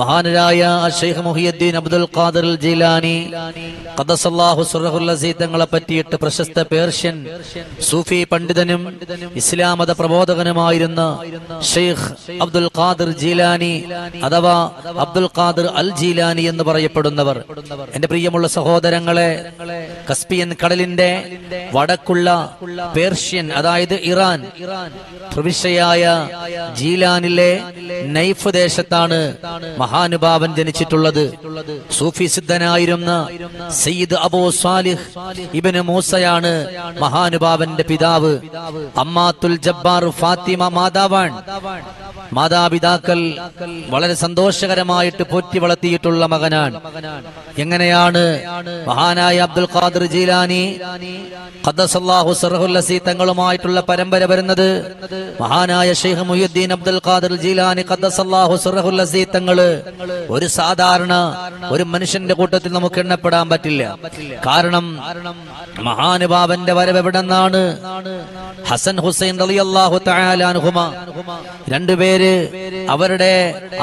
മഹാനരായ Sheikh Muhiyuddin Abdul Qadir Jilani ഖദസല്ലാഹു സുറഹുൽ അസീദ് തങ്ങളെ പറ്റിയിട്ട് പ്രശസ്ത പേർഷ്യൻ സൂഫി പണ്ഡിതനും ഇസ്ലാം മത പ്രബോധകനുമായിരുന്ന ഷെയ്ഖ് അബ്ദുൽ ഖാദർ ജിലാനി അഥവാ അബ്ദുൽ ഖാദർ അൽ ജിലാനി എന്ന് പറയപ്പെടുന്നവർ. എന്റെ പ്രിയമുള്ള സഹോദരങ്ങളെ കസ്പിയൻ കടലിന്റെ വടക്കുള്ള പേർഷ്യൻ അതായത് ഇറാൻ പ്രവിശ്യയായ ജീലാനിലെ നൈഫ് ദേശത്താണ് മഹാനുഭാവൻ ജനിച്ചിട്ടുള്ളത് സൂഫി സിദ്ധനായിരുന്ന സയ്യിദ് അബൂ സാലിഹ് ഇബന് മൂസയാണ് മഹാനുഭാവന്റെ പിതാവ്. അമ്മാത്തുൽ ജബ്ബാർ ഫാത്തിമ മാതാവാൻ. മാതാപിതാക്കൾ വളരെ സന്തോഷകരമായിട്ട് പോറ്റി വളർത്തിയിട്ടുള്ള മകനാണ്. എങ്ങനെയാണ്? മഹാനായ അബ്ദുൽ ഖാദർ ജീലാനി ഖദ്ദസല്ലാഹു സർഹുല്ലസി തങ്ങളുമായിട്ടുള്ള പരമ്പര വരുന്നത് മഹാനായ ഷെയ്ഖ് മുഹ്യുദ്ദീൻ അബ്ദുൽ ഖാദർ ജീലാനി ഖദ്ദസല്ലാഹു സർഹുല്ലസി തങ്ങൾ ഒരു സാധാരണ ഒരു മനുഷ്യന്റെ കൂട്ടത്തിൽ നമുക്ക് എണ്ണപ്പെടാൻ പറ്റില്ല. കാരണം മഹാനുഭാവന്റെ വരവ് എവിടെ നിന്നാണ് ഹസൻ ഹുസൈൻ തആല അൻഹുമ. രണ്ടുപേര് അവരുടെ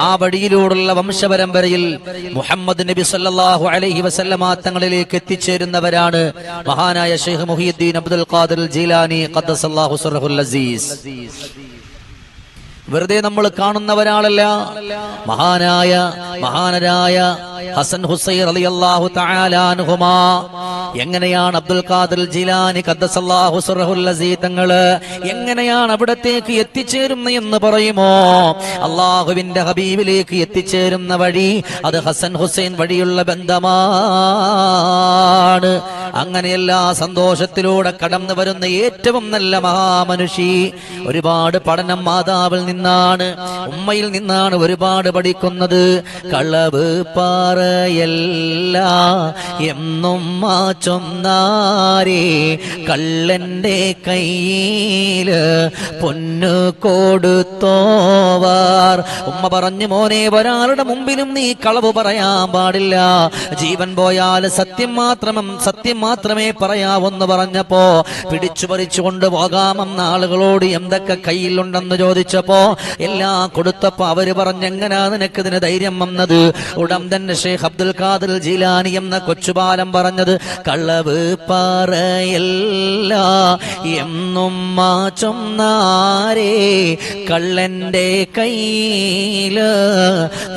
ആ വഴിയിലൂടെയുള്ള വംശപരമ്പരയിൽ മുഹമ്മദ് നബി സല്ലാഹു അലഹി വസല്ലമ തങ്ങളിലേക്ക് എത്തിച്ചേരുന്നവരാണ് മഹാനായ Sheikh Muhiyuddin Abdul Qadir Jilani ഖദ്ദസല്ലാഹു സുറഹുൽ അസീസ്. വെറുതെ നമ്മൾ കാണുന്ന ഒരാളല്ല മഹാനായ മഹാനരായ ഹസൻ ഹുസൈൻ അലി അള്ളാഹു അൻഹുമാ. എങ്ങനെയാണ് അബ്ദുൽ ഖാദിർ ജിലാനി തങ്ങൾ എങ്ങനെയാണ് അവിടത്തേക്ക് എത്തിച്ചേരുന്ന എന്ന് പറയുമോ? അള്ളാഹുവിന്റെ ഹബീബിലേക്ക് എത്തിച്ചേരുന്ന വഴി അത് ഹസൻ ഹുസൈൻ വഴിയുള്ള ബന്ധമാണ്. അങ്ങനെ എല്ലാ സന്തോഷത്തിലൂടെ കടന്നു വരുന്ന ഏറ്റവും നല്ല മഹാമനുഷി ഒരുപാട് പഠനം മാതാവിൽ നിന്നാണ് ഉമ്മയിൽ നിന്നാണ് ഒരുപാട് പഠിക്കുന്നത്. കളവ് പാറയല്ല എന്നും മാ ചൊന്നാരേ കള്ളന്റെ കയ്യിൽ പൊന്നു കൊടുത്തോവാർ. ഉമ്മ പറഞ്ഞു മോനെ ഒരാളുടെ മുമ്പിലും നീ കളവ് പറയാൻ പാടില്ല. ജീവൻ പോയാൽ സത്യം മാത്രം സത്യം മാത്രമേ പറയാവെന്ന് പറഞ്ഞപ്പോ പിടിച്ചു പറിച്ചു കൊണ്ടുപോകാമെന്ന ആളുകളോട് എന്തൊക്കെ കയ്യിലുണ്ടെന്ന് ചോദിച്ചപ്പോ എല്ലാം കൊടുത്തപ്പോ അവർ പറഞ്ഞെങ്ങനാ നിനക്ക് ഇതിന് ധൈര്യം വന്നത്? ഉടൻ തന്നെ ഷേഖ് അബ്ദുൽ ഖാദർ ജീലാനി എന്ന കൊച്ചുബാലം പറഞ്ഞത് കള്ളവ് പറയല്ല എന്നും മാച്ചം കള്ളന്റെ കയ്യിൽ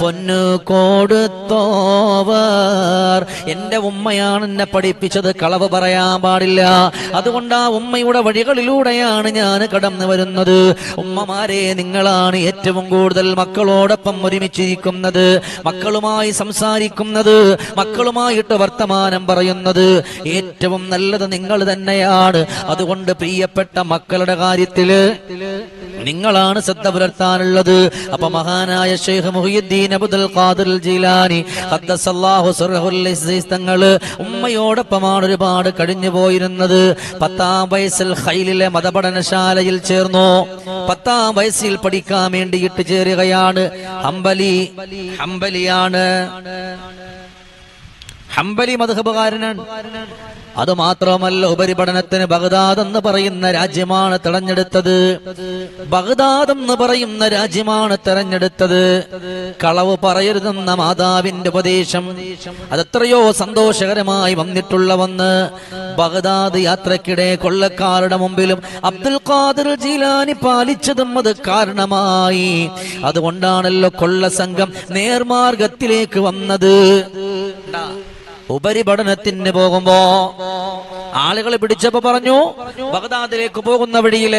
പൊന്നു കൊടുത്തോവർ. എന്റെ ഉമ്മയാണ് എന്നെ പഠിപ്പിച്ചത് കളവ് പറയാൻ പാടില്ല. അതുകൊണ്ട് ആ ഉമ്മയുടെ വഴികളിലൂടെയാണ് ഞാൻ കടന്നു വരുന്നത്. ഉമ്മമാരെ നിങ്ങളാണ് ഏറ്റവും കൂടുതൽ മക്കളോടൊപ്പം ഒരുമിച്ചിരിക്കുന്നത്. മക്കളുമായി സംസാരിക്കുന്നത് മക്കളുമായിട്ട് വർത്തമാനം പറയുന്നത് ഏറ്റവും നല്ലത് നിങ്ങൾ തന്നെയാണ്. അതുകൊണ്ട് പ്രിയപ്പെട്ട മക്കളുടെ കാര്യത്തിൽ നിങ്ങളാണ് ശ്രദ്ധ പുലർത്താനുള്ളത്. അപ്പൊ മഹാനായ Sheikh Muhiyuddin Abdul Qadir Jilani തങ്ങൾ ഉമ്മയോടൊപ്പമാണ് ഒരുപാട് കഴിഞ്ഞു പോയിരുന്നത്. പത്താം വയസ്സിൽ ഖൈലിലെ മതപഠനശാലയിൽ ചേർന്നു. പത്താം വയസ്സിൽ പഠിക്കാൻ വേണ്ടിയിട്ട് ചേരുകയാണ്. ഹംബലി ഹംബലിയാണ്. ഹംബലി മധുഹബുകാരനാണ്. അത് മാത്രമല്ല ഉപരിപഠനത്തിന് ബഗ്ദാദ് എന്ന് പറയുന്ന രാജ്യമാണ് തെരഞ്ഞെടുത്തത്. ബഗ്ദാദ് എന്ന് പറയുന്ന രാജ്യമാണ് തെരഞ്ഞെടുത്തത്. കളവ് പറയരുതെന്ന മാതാവിന്റെ ഉപദേശം. അതെത്രയോ സന്തോഷകരമായി വന്നിട്ടുള്ള വന്ന് ബഗ്ദാദ് യാത്രക്കിടെ കൊള്ളക്കാരുടെ മുമ്പിലും അബ്ദുൽ ഖാദിർ ജീലാനി പാലിച്ചതും അത് കാരണമായി. അതുകൊണ്ടാണല്ലോ കൊള്ള സംഘം നേർമാർഗത്തിലേക്ക് വന്നത്. ഉപരിപഠനത്തിന് പോകുമ്പോ ആളുകൾ പിടിച്ചപ്പോ പറഞ്ഞു ബഗ്ദാദിലേക്ക് പോകുന്ന വഴിയിൽ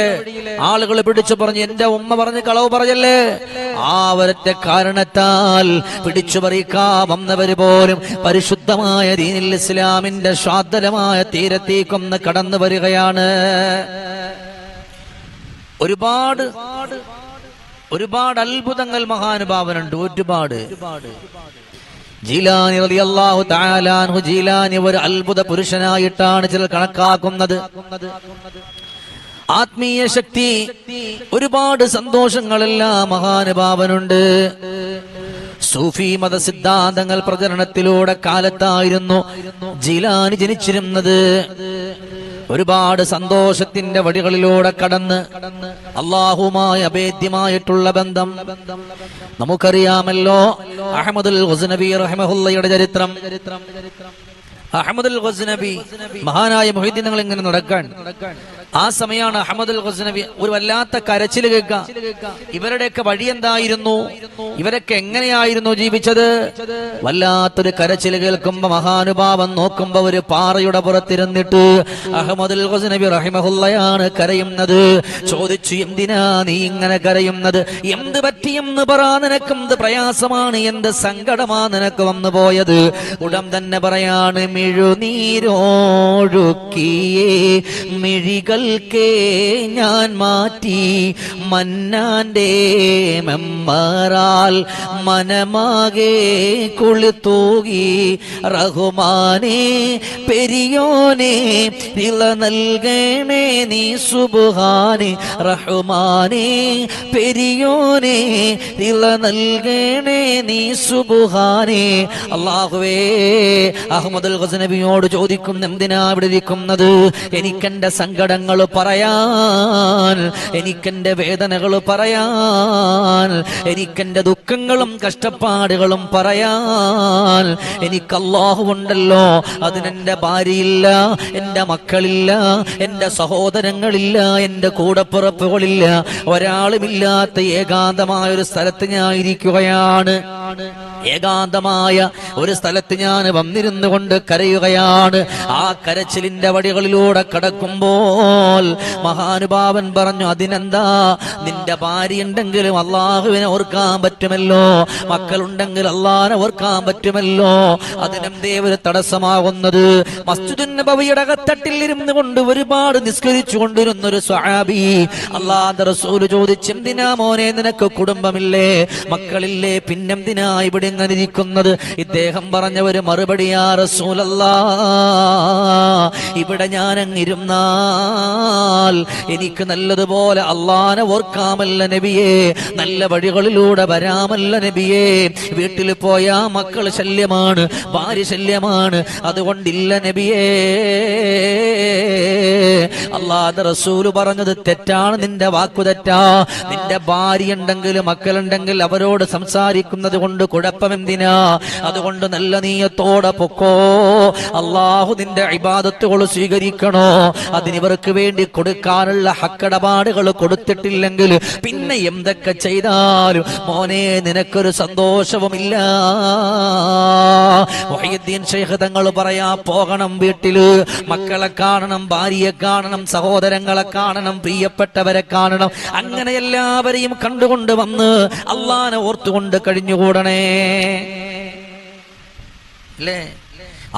ആളുകൾ പിടിച്ചു പറഞ്ഞു എന്റെ ഉമ്മ പറഞ്ഞു കളവ് പറയല്ലേ? ആ ഒരത്തെ കാരണത്താൽ പിടിച്ചു പറിക്കാ വന്നവര് പോലും പരിശുദ്ധമായ ദീനിൽ ഇസ്ലാമിന്റെ സ്വാതരമായ തീരത്തേക്കൊന്ന് കടന്നു വരികയാണ്. ഒരുപാട് ഒരുപാട് അത്ഭുതങ്ങൾ മഹാനുഭാവനുണ്ട് ഒരുപാട് ഒരുപാട്. ജീലാനി റളിയല്ലാഹു താലാൻഹു ജീലാനി ഒരു അത്ഭുത പുരുഷനായിട്ടാണ് ചിലർ കണക്കാക്കുന്നത്. ആത്മീയ ശക്തി ഒരുപാട് സന്തോഷങ്ങളെല്ലാം മഹാനുഭാവനുണ്ട്. സൂഫി മത സിദ്ധാന്തങ്ങൾ പ്രചരണത്തിലൂടെ കാലത്തായിരുന്നു ജീലാനി ജനിച്ചിരുന്നത്. ഒരുപാട് സന്തോഷത്തിന്റെ വഴികളിലൂടെ കടന്ന് അള്ളാഹുമായി അഭേദ്യമായിട്ടുള്ള ബന്ധം. നമുക്കറിയാമല്ലോ അഹമ്മദുൽ ഹുസ്നബി ചരിത്രം. അഹമ്മദുൽ ഗസ്നബി മഹാനായ മൊഹീദ്ദീൻ ഇങ്ങനെ നടക്കാൻ ആ സമയമാണ് അഹമ്മദുൽ ഗസ്നബി ഒരു വല്ലാത്ത കരച്ചിൽ കേൾക്കുക. ഇവരുടെയൊക്കെ വഴി എന്തായിരുന്നു? ഇവരൊക്കെ എങ്ങനെയായിരുന്നു ജീവിച്ചത്? വല്ലാത്തൊരു കരച്ചിൽ കേൾക്കുമ്പോ മഹാനുഭാവം നോക്കുമ്പോ ഒരു പാറയുടെ പുറത്തിരുന്നിട്ട് അഹമ്മദുൽ ഗസ്നബി റഹിമഹുല്ലയാണ് കരയുന്നത്. ചോദിച്ചു എന്തിനാ നീ ഇങ്ങനെ കരയുന്നത്? എന്ത് പറ്റിയെന്ന് പറ. നിനക്ക് പ്രയാസമാണ്? എന്ത് സങ്കടമാ നിനക്ക് വന്നു പോയത്? ഉടൻ തന്നെ പറയാണ് മിഴുനീരോഴുക്കിയേ മിഴികൾക്കേ ഞാൻ മാറ്റി മന്നാന്റെ മെമ്മറാൽ മനമാകെ കൊളുത്തൂകി റഹുമാനെ പെരിയോനെ നില നൽകണേ നീ സുബുഹാനെ റഹുമാനെ പെരിയോനെ നില നൽകണേ നീ സുബുഹാനെ. അള്ളാഹുവേ അഹമ്മദുൽ ഹസനബിയോട് ചോദിക്കും എന്തിനാ ഇവിടെ ഇരിക്കുന്നത്? എനിക്കെന്റെ സങ്കടങ്ങൾ പറയാൻ എനിക്കെന്റെ വേദനകൾ പറയാൻ എനിക്കെന്റെ ദുഃഖങ്ങളും കഷ്ടപ്പാടുകളും പറയാൻ എനിക്ക് അള്ളാഹുണ്ടല്ലോ അതിനെന്റെ ഭാര്യയില്ല എന്റെ മക്കളില്ല എന്റെ സഹോദരങ്ങളില്ല എന്റെ കൂടപ്പുറപ്പുകളില്ല. ഒരാളുമില്ലാത്ത ഏകാന്തമായ ഒരു സ്ഥലത്ത് ഞാൻ ഇരിക്കുകയാണ് ഏകാന്തമായ ഒരു സ്ഥലത്ത് ഞാൻ വന്നിരുന്നു കൊണ്ട് കരയുകയാണ്. ആ കരച്ചിലിന്റെ വടികളിലൂടെ കടക്കുമ്പോൾ മഹാനുഭാവൻ പറഞ്ഞു അതിനെന്താ? നിന്റെ ഭാര്യ ഉണ്ടെങ്കിലും അള്ളാഹുവിനെ ഓർക്കാൻ പറ്റുമല്ലോ. മക്കളുണ്ടെങ്കിൽ അള്ളാഹിനെ ഓർക്കാൻ പറ്റുമല്ലോ. അതിനെന്തേ ഒരു തടസ്സമാകുന്നത്? നബവിയുടെ അകത്തട്ടിൽ ഇരുന്നു കൊണ്ട് ഒരുപാട് നിസ്കരിച്ചു കൊണ്ടിരുന്ന ഒരു സ്വഹാബി അള്ളാഹ് ചോദിച്ചു എന്തിനാ മോനെ നിനക്ക് കുടുംബമില്ലേ? മക്കളില്ലേ? പിന്നെന്തിനാ ഇവിടെ ഇങ്ങനെ ഇരിക്കുന്നത്? ഇദ്ദേഹം പറഞ്ഞ ഒരു മറുപടിയാ റസൂലല്ലാ ഇവിടെ ഞാൻ അങ്ങിരുന്നാൽ എനിക്ക് നല്ലതുപോലെ അള്ളാനെ ഓർക്കാമല്ല നബിയെ. നല്ല വഴികളിലൂടെ വരാമല്ല നബിയെ. വീട്ടിൽ പോയാ മക്കൾ ശല്യമാണ് ഭാര്യ ശല്യമാണ്. അതുകൊണ്ടില്ല നബിയേ. അള്ളാഹ് റസൂൽ പറഞ്ഞത് തെറ്റാണ് നിന്റെ വാക്കു തെറ്റാ. നിന്റെ ഭാര്യ ഉണ്ടെങ്കിൽ മക്കളുണ്ടെങ്കിൽ അവരോട് സംസാരിക്കുന്നത് കൊണ്ട് കുഴപ്പമെന്തിനാ അതുകൊണ്ട് നല്ല നീയത്തോടെ പൊക്കോ. അള്ളാഹു നിന്റെ ഇബാദത്തുകൾ സ്വീകരിക്കണോ? അതിനിവർക്ക് വേണ്ടി കൊടുക്കാനുള്ള ഹക്കടപാടുകൾ കൊടുത്തിട്ടില്ലെങ്കിൽ പിന്നെ എന്തൊക്കെ ചെയ്താലും മോനെ നിനക്കൊരു സന്തോഷവുമില്ല. മൊഹീദ്ദീൻ ശൈഖ് തങ്ങൾ പറയാ പോകണം വീട്ടിൽ. മക്കളെ കാണണം ഭാര്യയെ കാണണം സഹോദരങ്ങളെ കാണണം പ്രിയപ്പെട്ടവരെ കാണണം. അങ്ങനെ എല്ലാവരെയും കണ്ടുകൊണ്ട് വന്ന് അള്ളാനെ ഓർത്തുകൊണ്ട് കഴിഞ്ഞുകൂടണേ. അല്ലേ?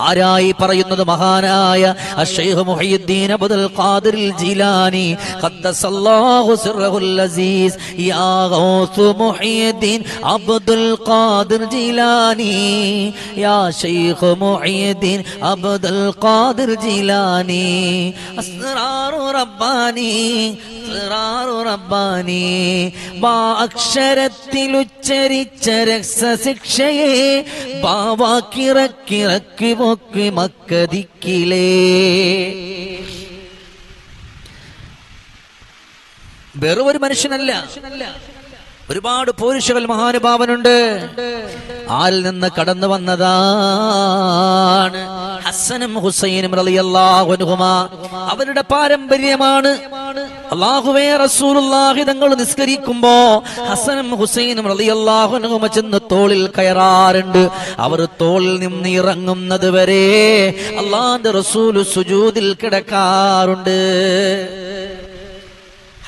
ആരായി പറയുന്നത് മഹാനായ Sheikh Muhyiddin Abdul Qadir Jilani ഖദ്ദസല്ലാഹു സിർറഹുൽ അസീസ് യാ ഗൗസ് മുഹയ്യിദ്ദീൻ അബ്ദുൽ ഖാദിർ ജീലാനി യാ Sheikh Muhyiddin Abdul Qadir Jilani അസ്റാറു റബ്ബാനി അസ്റാറു റബ്ബാനി ബാ അക്ഷരത്തിൽ ഉച്ചരിച്ച രക്തശിക്ഷയെ ബാവാക്കിറക്കിറക്കി പൊക്കി മക്കതിക്കിലേ. വെറും ഒരു മനുഷ്യനല്ല. ഒരുപാട് പോരുഷകൾ മഹാനുഭാവനുണ്ട്. ആരിൽ നിന്ന് കടന്നു വന്നതാണ് ഹസനും ഹുസൈനും അവരുടെ പാരമ്പര്യമാണ് അള്ളാഹുവേ റസൂലുള്ളാഹി തങ്ങൾ നിസ്കരിക്കുമ്പോ ഹസനും ഹുസൈനും റളിയല്ലാഹു അൻഹുമ ചെന്ന് തോളിൽ കയറാറുണ്ട്. അവർ തോളിൽ നിന്ന് ഇറങ്ങുന്നത് വരെ അള്ളാന്റെ റസൂൽ സുജൂദിൽ കിടക്കാറുണ്ട്.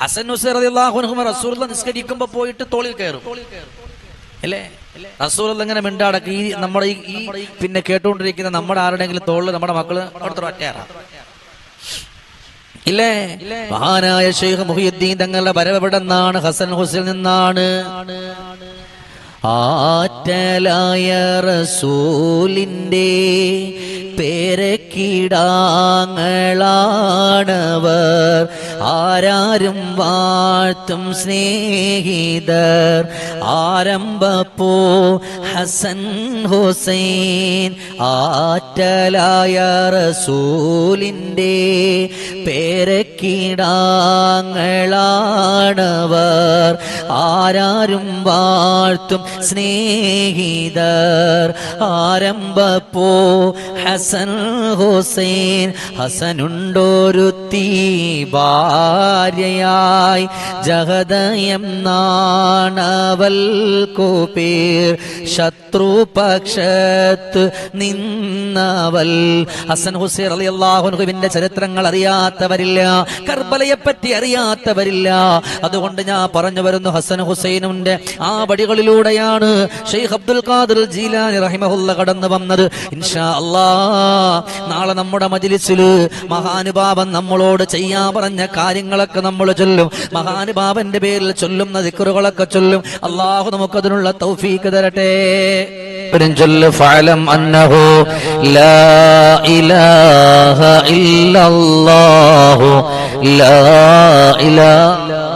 ഹസൻ ഹുസൈൻ റളിയല്ലാഹു അൻഹുമ റസൂലുള്ള നിസ്കരിക്കുമ്പോ പോയിട്ട് തോളിൽ കയറും. അല്ലേ? റസൂലുള്ള ഇങ്ങനെ മിണ്ടാടക്ക് ഈ നമ്മുടെ ഈ പിന്നെ കേട്ടുകൊണ്ടിരിക്കുന്ന നമ്മുടെ ആരുടെങ്കിലും തോളിൽ നമ്മുടെ മക്കൾ അവിടുത്തെ ഒറ്റയാറാ. ഇല്ലേ? മഹാനായ ഷെയ്ഖ് മുഹിയുദ്ദീൻ തങ്ങളുടെ വരവെവിടെന്നാണ് ഹസൻ ഹുസൈൻ നിന്നാണ്. ആറ്റലായ റസൂലിന്റെ പേരക്കിടാങ്ങളാണവർ ആരാരും വാഴ്ത്തും സ്നേഹിതർ. ആരംഭപ്പോ ഹസൻ ഹുസൈൻ. ആറ്റലായ റസൂലിന്റെ പേരക്കിടാങ്ങളാണവർ. ആരാരും വാഴ്ത്തും സ്നേഹിതർ. ആരംഭപ്പോ ഹസൻ ഹുസൈൻ ഹസനുണ്ടോരുത്തി ഭാര്യയായി. ജഗദയം നാണവൽ കോപേർ ശത്രുപക്ഷത്ത് നിന്നവൽ. ഹസൻ ഹുസൈൻ അലി അള്ളാഹുനുഹുവിന്റെ ചരിത്രങ്ങൾ അറിയാത്തവരില്ല. കർബലയെപ്പറ്റി അറിയാത്തവരില്ല. അതുകൊണ്ട് ഞാൻ പറഞ്ഞു വരുന്നു ഹസൻ ഹുസൈനുന്റെ ആ വടികളിലൂടെയാണ് ഷെയ്ഖ് അബ്ദുൽ ഖാദിർ ജീലാനി റഹിമഹുല്ല കടന്നു വന്നത് ഇൻഷാ അല്ലാ നാളെ നമ്മുടെ മജിലിസിൽ മഹാനുഭാവൻ നമ്മളോട് ചെയ്യാൻ പറഞ്ഞ കാര്യങ്ങളൊക്കെ നമ്മൾ ചൊല്ലും. മഹാനുഭാവന്റെ പേരിൽ ചൊല്ലുന്ന ദിക്കറുകളൊക്കെ ചൊല്ലും. അള്ളാഹു നമുക്കതിനുള്ള തൗഫീക്ക് തരട്ടെ. ചൊല്ല് അന്നഹു ലാ ഇലാഹ ലാ ഇലാഹ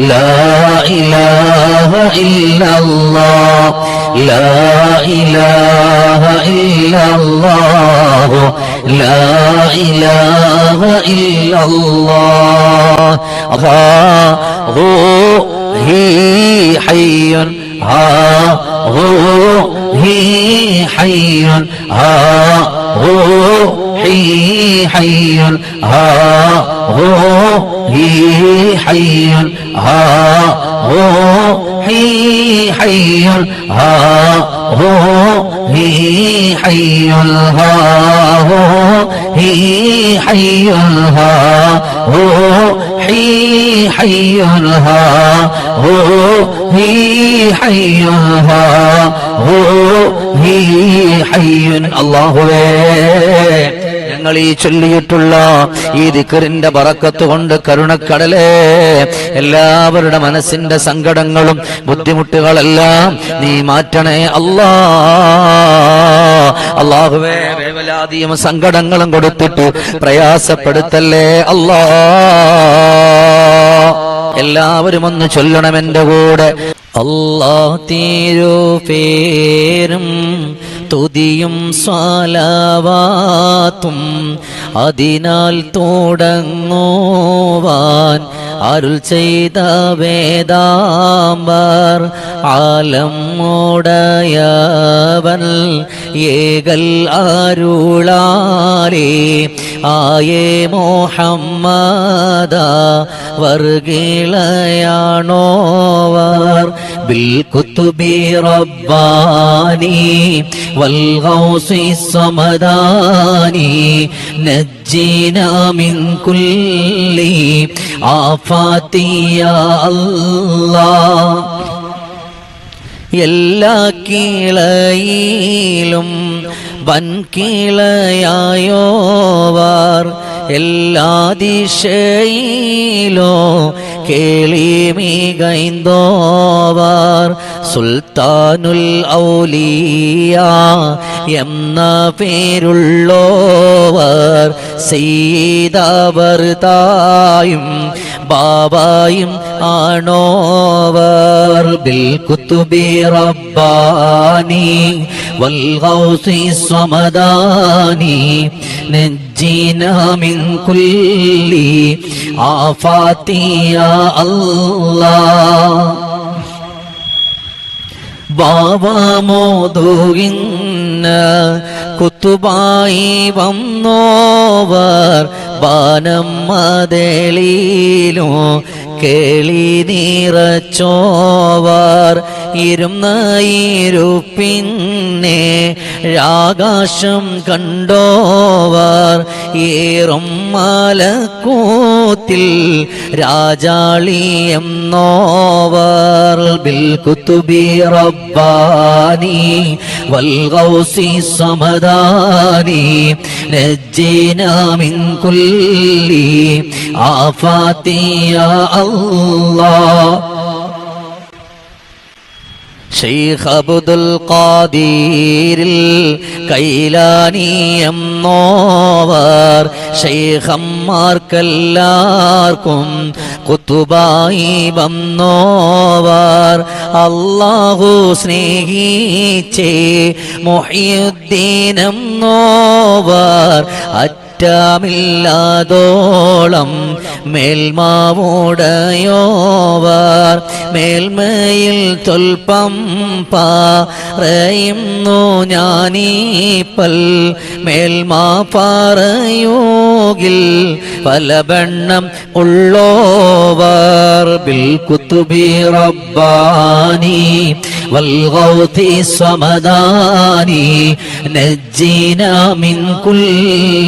لا إله إلا الله. لا إله إلا الله. لا إله إلا الله. الله هي حي. ها هو هي حي. ها هو هي حي ها هو هي حي ها هو هي حي ها هو هي حي ها هو هي حي ها هو هي حي ها هو هي حي ها هو هي حي الله ഞങ്ങൾ ഈ ചൊല്ലിയിട്ടുള്ള ഈ ദിക്കറിന്റെ പറക്കത്ത് കൊണ്ട് കരുണക്കടലേ എല്ലാവരുടെ മനസ്സിന്റെ സങ്കടങ്ങളും ബുദ്ധിമുട്ടുകളെല്ലാം നീ മാറ്റണേ അല്ലാ. അള്ളാഹുവേ വേവലാതിയും സങ്കടങ്ങളും കൊടുത്തിട്ട് പ്രയാസപ്പെടുത്തല്ലേ അല്ലാ. എല്ലാവരും ഒന്ന് ചൊല്ലണം എന്റെ കൂടെ. അല്ലാ തീരോ പേരും തുതിയും സ്വാലാവാത്തും അതിനാൽ തുടങ്ങോവാൻ അരുൾ ചെയ്ത വേദാംബർ ആലം ഉടയവൻ ഏകൽ അരുളാലേ. ആയേ മോഹമ്മദ വർഗീളയാണോവർ بالكتب رباني والغوص الصمداني نجينا من كل آفات يا الله എല്ലാ കീളയിലും വൻകീളയായോവാർ എല്ലാ ദിശയിലോ കേളി മികൈന്തോവാർ സുൽത്താനുൽ ഔലിയ എന്ന പേരുള്ളോവർ സീതാവർ തായും ബാബായും ആണോവർ. ബിൽ കുത്തുബി റബ്ബാനി വൽ സ്വമദാനി نجينا من كل آفات يا الله ബാബാമോദുകിന്ന് കുത്തുബായി വന്നോവർ ബാനം മതളിയിലോ കേളി നിറച്ചോവർ ഇരുന്നയിരുപ്പിന്നെ ആകാശം കണ്ടോവർ ഏറും മലക്കൂത്തിൽ രാജാളിയം നോവർ ബിൽ കുത്തുബി റബ്ബാനി വൽ ഗൗസി സമദാനി നജ്ജീനാമിൻ കുല്ലി ആഫാത്തിയ അല്ലാഹ്. ഷെയ്ഖ് അബ്ദുൽ ഖാദീരിൽ കൈലാനിയം നോവർ ഷെയ്ഖന്മാർക്കെല്ലാവർക്കും കുത്തുബായി വന്നോവർ. അള്ളാഹു സ്നേഹിച്ചേ മൊഹിയുദ്ദീനം നോവർ അറ്റമില്ലാതോളം മേൽമാവുടയോവർ മേൽമയിൽ തൊൽപ്പം പറയുന്നു ഞാനീപ്പൽ മേൽമാ പറയൂകിൽ പലബണ്ണം ഉള്ളോവർ ബിൽ കുത്തുബി റബ്ബാനി والغوث الصمداني نجينا من كل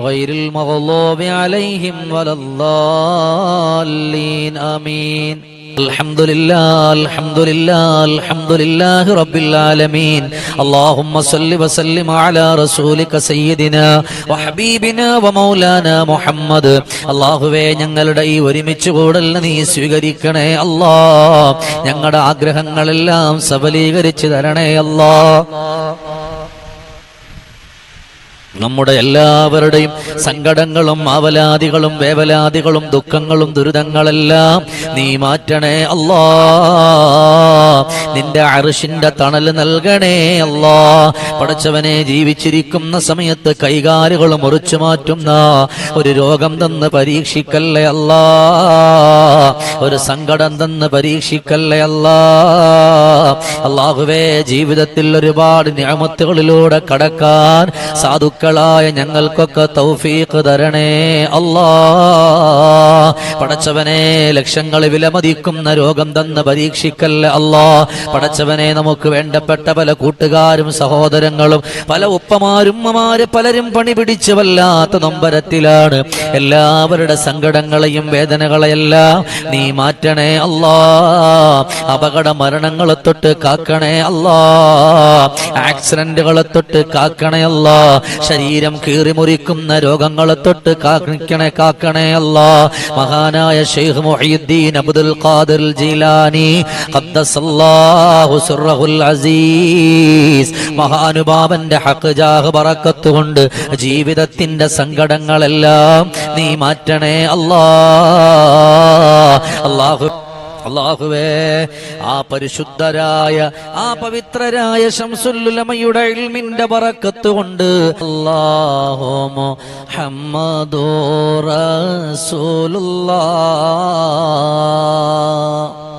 غير المغضوب عليهم ولا الضالين آمين الحمد لله الحمد لله الحمد لله رب العالمين اللهم صل وسلم على رسولك سيدنا وحبيبنا ومولانا മുഹമ്മദ് അള്ളാഹുവേ ഞങ്ങളുടെ ഈ ഒരുമിച്ച് കൂടൽ നീ സ്വീകരിക്കണേ അല്ലാ ഞങ്ങളുടെ ആഗ്രഹങ്ങളെല്ലാം സബലീകരിച്ചു തരണേ അല്ലാ നമ്മുടെ എല്ലാവരുടെയും സങ്കടങ്ങളും ആവലാദികളും വേവലാദികളും ദുഃഖങ്ങളും ദുരിതങ്ങളെല്ലാം നീ മാറ്റണേ അല്ലാ. നിന്റെ അറിഷിന്റെ തണൽ നൽകണേ അല്ലാ. പഠിച്ചവനെ ജീവിച്ചിരിക്കുന്ന സമയത്ത് കൈകാലുകൾ മുറിച്ചു മാറ്റുന്ന ഒരു രോഗം തന്ന് പരീക്ഷിക്കല്ലേ അല്ലാ. ഒരു സങ്കടം തന്ന് പരീക്ഷിക്കല്ലേ അല്ലാ. അള്ളാഹുവേ ജീവിതത്തിൽ ഒരുപാട് ഞാമത്തുകളിലൂടെ കടക്കാൻ സാധുക്കളായ ഞങ്ങൾക്കൊക്കെ തൗഫീഖ് തരണേ. അല്ലാ. പടച്ചവനെ ലക്ഷങ്ങൾ വിലമതിക്കുന്ന രോഗം തന്ന് പരീക്ഷിക്കല്ല അല്ലാ. പടച്ചവനെ നമുക്ക് വേണ്ടപ്പെട്ട പല കൂട്ടുകാരും സഹോദരങ്ങളും പല ഉപ്പമാരും ഉമ്മമാര് പലരും പണി പിടിച്ച് വല്ലാത്ത നൊമ്പരത്തിലാണ്. എല്ലാവരുടെ സങ്കടങ്ങളെയും വേദനകളെയെല്ലാം നീ മാറ്റണേ അല്ലാ. അപകട മരണങ്ങളെ തൊട്ട് കാക്കണേ അല്ലാ. ആക്സിഡന്റുകളെ തൊട്ട് കാക്കണേ അല്ലാ. ശരീരം കീറിമുറിക്കുന്ന രോഗങ്ങളെ തൊട്ട് കാക്കണേ കാക്കണേ അല്ല. മഹാനായ Sheikh Muhiyuddin Abdul Qadir Jilani Azeez. മഹാനുഭാവന്റെ ഹഖ് ജാഹ് ബറക്കത്ത് കൊണ്ട് ജീവിതത്തിന്റെ സങ്കടങ്ങളെല്ലാം നീ മാറ്റണേ അല്ലാ. അല്ലാഹു അള്ളാഹുവേ ആ പരിശുദ്ധരായ ആ പവിത്രരായ ശംസുല്ലുലമയുടെ ഇൽമിന്റെ പറക്കത്ത് കൊണ്ട് അല്ലാഹു മുഹമ്മദു റസൂലുള്ളാഹ്